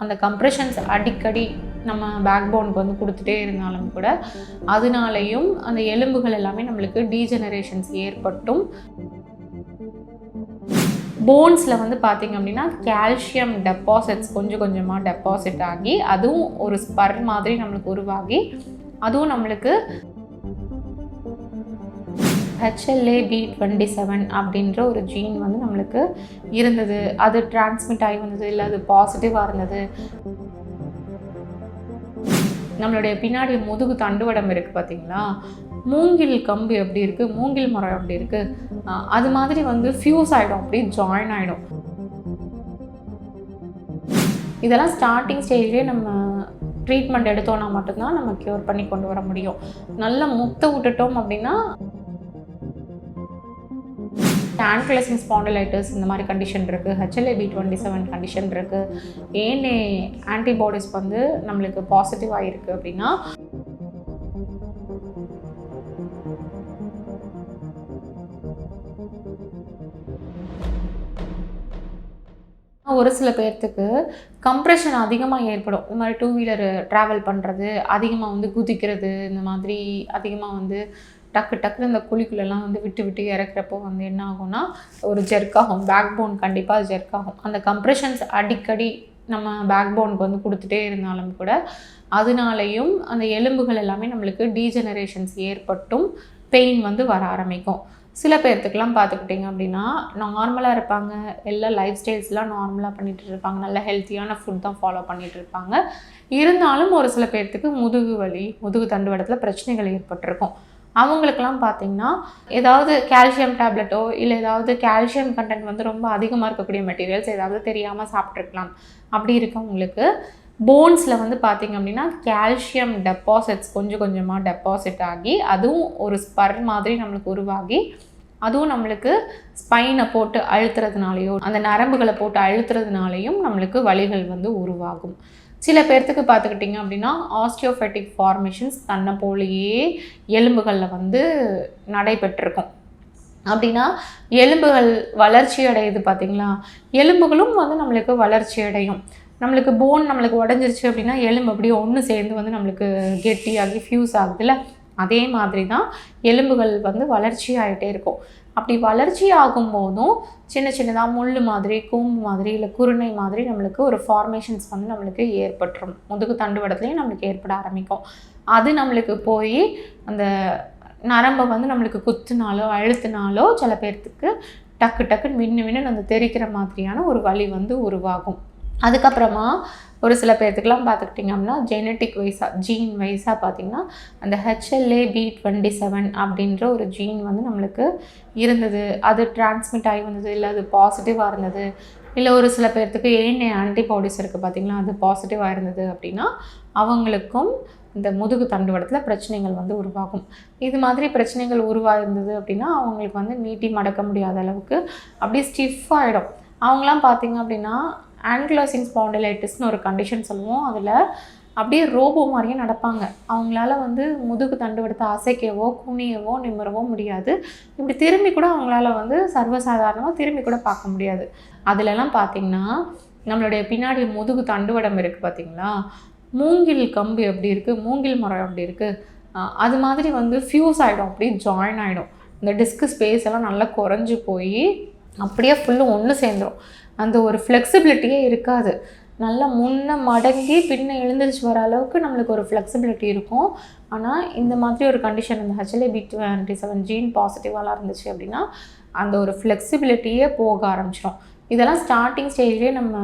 அந்த கம்ப்ரெஷன்ஸ் அடிக்கடி நம்ம பேக் போனுக்கு வந்து கொடுத்துட்டே இருந்தாலும் கூட அதனாலையும் அந்த எலும்புகள் எல்லாமே நம்மளுக்கு டீஜெனரேஷன்ஸ் ஏற்பட்டும். போன்ஸில் வந்து பார்த்திங்க அப்படின்னா கால்சியம் டெபாசிட்ஸ் கொஞ்சம் கொஞ்சமாக டெபாசிட் ஆகி அதுவும் ஒரு ஸ்பர் மாதிரி நம்மளுக்கு உருவாகி அதுவும் நம்மளுக்கு ஹெச்எல்ஏ பி டுவெண்ட்டி செவன் அப்படின்ற ஒரு ஜீன் வந்து நம்மளுக்கு இருந்தது. அது டிரான்ஸ்மிட் ஆகி வந்தது இல்லை அது பாசிட்டிவாக இருந்தது. நம்மளுடைய பின்னாடி முதுகு தண்டுவடம் இருக்குது பார்த்தீங்களா மூங்கில் கம்பு எப்படி இருக்குது மூங்கில் மரம் எப்படி இருக்குது அது மாதிரி வந்து ஃபியூஸ் ஆகிடும் அப்படியே ஜாயின் ஆகிடும் இதெல்லாம் ஸ்டார்டிங் ஸ்டேஜ்லேயே நம்ம ட்ரீட்மெண்ட் எடுத்தோன்னா மட்டும்தான் நம்ம க்யூர் பண்ணி கொண்டு வர முடியும். நல்லா முத்த விட்டுட்டோம் அப்படின்னா ஆன்கலசிங் ஸ்பாண்டலைட்டிஸ் இந்த மாதிரி கண்டிஷன் இருக்குது HLA B twenty seven condition இருக்குது ஏனே ஆன்டிபாடிஸ் வந்து நம்மளுக்கு பாசிட்டிவாக இருக்குது அப்படின்னா ஒரு சில பேர்த்துக்கு கம்ப்ரெஷன் அதிகமாக ஏற்படும். இந்த மாதிரி டூ வீலர் ட்ராவல் பண்ணுறது அதிகமாக வந்து குதிக்கிறது இந்த மாதிரி அதிகமாக வந்து டக்கு டக்குன்னு இந்த குழிக்குள்ளெல்லாம் வந்து விட்டு விட்டு இறக்குறப்போ வந்து என்ன ஆகும்னா ஒரு ஜெர்க் ஆகும் பேக் போன் கண்டிப்பாக ஜெர்க் ஆகும் அந்த கம்ப்ரெஷன்ஸ் அடிக்கடி நம்ம பேக் போனுக்கு வந்து கொடுத்துட்டே இருந்தாலும் கூட அதனாலையும் அந்த எலும்புகள் எல்லாமே நம்மளுக்கு டீஜெனரேஷன்ஸ் ஏற்பட்டும் பெயின் வந்து வர ஆரம்பிக்கும். சில பேர்த்துக்கெலாம் பார்த்துக்கிட்டிங்க அப்படின்னா நார்மலாக இருப்பாங்க. எல்லா லைஃப் ஸ்டைல்ஸ்லாம் நார்மலாக பண்ணிகிட்டு இருப்பாங்க. நல்ல ஹெல்த்தியான ஃபுட் தான் ஃபாலோ பண்ணிகிட்டு இருப்பாங்க. இருந்தாலும் ஒரு சில பேர்த்துக்கு முதுகு வலி முதுகு தண்டுவடத்தில் பிரச்சனைகள் ஏற்பட்டிருக்கும். அவங்களுக்கெல்லாம் பார்த்தீங்கன்னா ஏதாவது கால்சியம் டேப்லெட்டோ இல்லை ஏதாவது கால்சியம் கண்டென்ட் வந்து ரொம்ப அதிகமாக இருக்கக்கூடிய மெட்டீரியல்ஸ் ஏதாவது தெரியாமல் சாப்பிட்ருக்கலாம் அப்படி இருக்கவங்களுக்கு போன்ஸில் வந்து பார்த்தீங்க அப்படின்னா கால்சியம் டெபாசிட்ஸ் கொஞ்சம் கொஞ்சமாக டெபாசிட் ஆகி அதுவும் ஒரு ஸ்பர் மாதிரி நம்மளுக்கு உருவாகி அதுவும் நம்மளுக்கு ஸ்பைனை போட்டு அழுத்துறதுனாலையோ அந்த நரம்புகளை போட்டு அழுத்துறதுனாலையும் நம்மளுக்கு வலிகள் வந்து உருவாகும். சில பேர்த்துக்கு பார்த்துக்கிட்டிங்க அப்படின்னா ஆஸ்டியோஃபெட்டிக் ஃபார்மேஷன்ஸ் தன்னை போலேயே எலும்புகளில் வந்து நடைபெற்றிருக்கும். அப்படின்னா எலும்புகள் வளர்ச்சி அடையுது பார்த்திங்களா? எலும்புகளும் வந்து நம்மளுக்கு வளர்ச்சி அடையும். நம்மளுக்கு போன் நம்மளுக்கு உடஞ்சிருச்சு அப்படின்னா எலும்பு அப்படியே ஒன்று சேர்ந்து வந்து நம்மளுக்கு கெட்டியாகி ஃப்யூஸ் ஆகுதுல்ல? அதே மாதிரி தான் எலும்புகள் வந்து வளர்ச்சி ஆகிட்டே இருக்கும். அப்படி வளர்ச்சி ஆகும் போதும் சின்ன சின்னதாக முள் மாதிரி கூம்பு மாதிரி இல்லை குருணை மாதிரி நம்மளுக்கு ஒரு ஃபார்மேஷன்ஸ் வந்து நம்மளுக்கு ஏற்பட்டுரும். முதுகு தண்டுவடத்துலேயும் நம்மளுக்கு ஏற்பட ஆரம்பிக்கும். அது நம்மளுக்கு போய் அந்த நரம்பை வந்து நம்மளுக்கு குத்துனாலோ அழுத்தினாலோ சில பேர்த்துக்கு டக்கு டக்குன்னு மின்னு மின்னு அந்த தெரிக்கிற மாதிரியான ஒரு வலி வந்து உருவாகும். அதுக்கப்புறமா ஒரு சில பேர்த்துக்கெலாம் பார்த்துக்கிட்டிங்க அப்படின்னா ஜெனட்டிக் வைஸாக ஜீன் வைஸாக பார்த்திங்கன்னா அந்த ஹெச்எல்ஏ பி டுவெண்ட்டி செவன் அப்படின்ற ஒரு ஜீன் வந்து நம்மளுக்கு இருந்தது. அது டிரான்ஸ்மிட் ஆகி வந்தது இல்லை அது பாசிட்டிவாக இருந்தது இல்லை ஒரு சில பேர்த்துக்கு ஏன் ஆன்டிபாடிஸ் இருக்குது பார்த்திங்களா அது பாசிட்டிவாக இருந்தது அப்படின்னா அவங்களுக்கும் இந்த முதுகு தண்டுவடத்தில் பிரச்சனைகள் வந்து உருவாகும். இது மாதிரி பிரச்சனைகள் உருவாயிருந்தது அப்படின்னா அவங்களுக்கு வந்து நீட்டி மடக்க முடியாத அளவுக்கு அப்படியே ஸ்டிஃப் ஆகிடும் அவங்களாம் பார்த்திங்க அப்படின்னா ஆன்குலோசிங் ஸ்பாண்டிலைட்டிஸ்னு ஒரு கண்டிஷன் சொல்லுவோம். அதில் அப்படியே ரோபோ மாதிரியே நடப்பாங்க. அவங்களால வந்து முதுகு தண்டுவடத்தை அசைக்கவோ குனியவோ நிம்மறவோ முடியாது. இப்படி திரும்பி கூட அவங்களால வந்து சர்வசாதாரணமாக திரும்பி கூட பார்க்க முடியாது. அதிலலாம் பார்த்திங்கன்னா நம்மளுடைய பின்னாடி முதுகு தண்டுவடம் இருக்குது பார்த்திங்களா மூங்கில் கம்பு எப்படி இருக்குது மூங்கில் மரம் எப்படி இருக்குது அது மாதிரி வந்து ஃப்யூஸ் ஆகிடும் அப்படியே ஜாயின் ஆகிடும் இந்த டிஸ்க்கு ஸ்பேஸ் எல்லாம் நல்லா குறைஞ்சி போய் அப்படியே ஃபுல்லும் ஒன்று சேர்ந்துடும் அந்த ஒரு ஃப்ளெக்சிபிலிட்டியே இருக்காது. நல்லா முன்ன மடங்கி பின்ன எழுந்திரிச்சு வர அளவுக்கு நம்மளுக்கு ஒரு ஃப்ளெக்சிபிலிட்டி இருக்கும். ஆனால் இந்த மாதிரி ஒரு கண்டிஷன் இந்த HLA B twenty seven gene பாசிட்டிவாலாம் இருந்துச்சு அப்படின்னா அந்த ஒரு ஃப்ளெக்சிபிலிட்டியே போக ஆரம்பிச்சிடும் இதெல்லாம் ஸ்டார்டிங் ஸ்டேஜ்லேயே நம்ம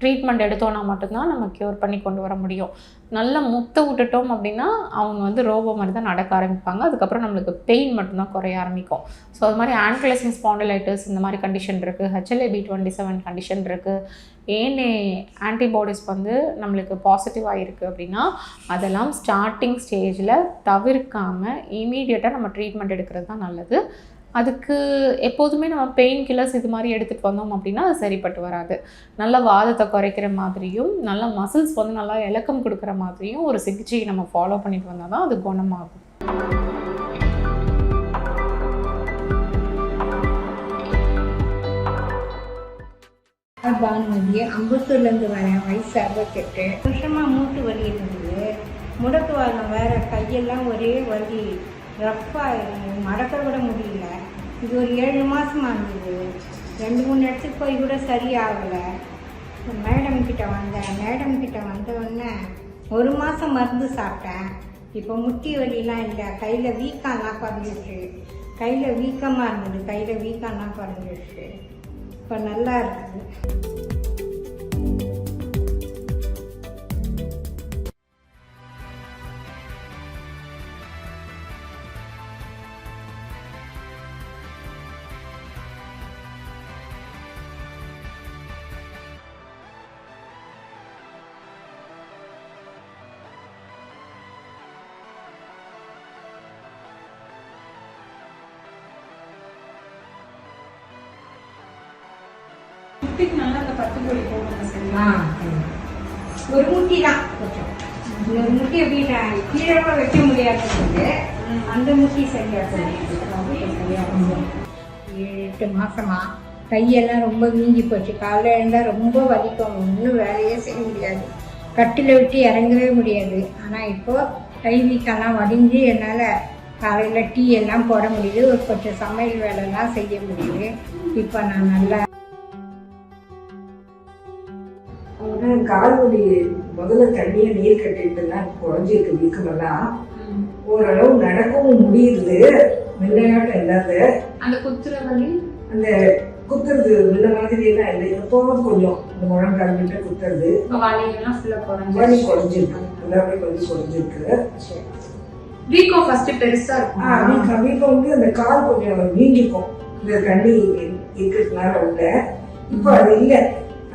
ட்ரீட்மெண்ட் எடுத்தோன்னா மட்டும்தான் நம்ம க்யூர் பண்ணி கொண்டு வர முடியும். நல்லா முத்த விட்டுட்டோம் அப்படின்னா அவங்க வந்து ரோபோ மாதிரி தான் நடக்க ஆரம்பிப்பாங்க. அதுக்கப்புறம் நம்மளுக்கு பெயின் மட்டும்தான் குறைய ஆரம்பிக்கும். ஸோ அது மாதிரி ஆன்குலசிங் ஸ்பாண்டலைட்டிஸ் இந்த மாதிரி கண்டிஷன் இருக்குது HLA B twenty seven condition இருக்குது ஏனே ஆன்டிபாடிஸ் வந்து நம்மளுக்கு பாசிட்டிவாக இருக்குது அப்படின்னா அதெல்லாம் ஸ்டார்டிங் ஸ்டேஜில் தவிர்க்காமல் இமீடியட்டாக நம்ம ட்ரீட்மெண்ட் எடுக்கிறது தான் நல்லது. அதுக்கு எப்போதுமே நம்ம பெயின் கில்லர்ஸ் இது மாதிரி எடுத்துகிட்டு வந்தோம் அப்படின்னா அது சரிப்பட்டு வராது. நல்ல வாதத்தை குறைக்கிற மாதிரியும் நல்ல மசில்ஸ் வந்து நல்லா இலக்கம் கொடுக்குற மாதிரியும் ஒரு சிகிச்சையை நம்ம ஃபாலோ பண்ணிட்டு வந்தால் தான் அது குணமாகும். பானுமதி அம்பத்தூர்லேருந்து வரேன் வயசு அறுபத்தெட்டு. வருஷமாக மூட்டு வலி இருந்தது. முடக்குவாதம் வேற கையெல்லாம் ஒரே வலி. ரஃப்பாக மடக்க கூட முடியல. இது ஒரு ஏழு மாதமாக இருந்தது. ரெண்டு மூணு இடத்துக்கு போய் கூட சரியாகலை. மேடம் கிட்ட வந்தேன். மேடம் கிட்ட வந்த உடனே ஒரு மாதம் மருந்து சாப்பிட்டேன். இப்போ முட்டி வலிலாம் இல்லை. கையில் வீக்கம்லாம் குறைஞ்சிருச்சு கையில் வீக்கமாக இருந்தது. கையில் வீக்கம்லாம் குறைஞ்சிருச்சு இப்போ நல்லா இருக்குது. முட்டிக்கு நல்லா அந்த பத்து பொடி போடுங்க ஆ ஒரு முட்டி தான் கொஞ்சம் ஒரு முட்டி எப்படி நான் கீழே கூட வைக்க முடியாதது அந்த முட்டி சரியா. ஏழு எட்டு மாசமா கையெல்லாம் ரொம்ப வீங்கி போச்சு. காலைல எழுந்தா ரொம்ப வலிக்கும். ஒன்றும் வேலையே செய்ய முடியாது. கட்டில விட்டு இறங்கவே முடியாது. ஆனால் இப்போ கை வீக்கெல்லாம் வடிஞ்சு என்னால் காலையில் டீ எல்லாம் போட முடியுது. ஒரு கொஞ்சம் சமையல் வேலைலாம் செய்ய முடியுது. இப்போ நான் நல்லா ஆனா கால்வலி முதல்ல தண்ணிய நீர் கட்டிட்டுலாம் குறைஞ்சிருக்கு வீக்கமெல்லாம் ஓரளவு நடக்கவும் முடியுது. முன்னையாட்டம் இல்லாத அந்த குத்துற வலி? அந்த குத்துறது முன்ன மாதிரி எல்லாம் இல்லை. எப்போவும் கொஞ்சம் இந்த முழங்கால் விட்டு குத்துறது வலி குறைஞ்சிருக்கு. எல்லாமே வலி குறைஞ்சிருக்கு. வீக்கம் ஃபர்ஸ்ட் பெருசா ஆ, இருக்கும் வீக்கம். வீக்கம் வந்து அந்த கால் கொஞ்சம் வீங்கிக்கும் இந்த தண்ணி இருக்கிறதுனால உள்ள. இப்போ அது இல்லை.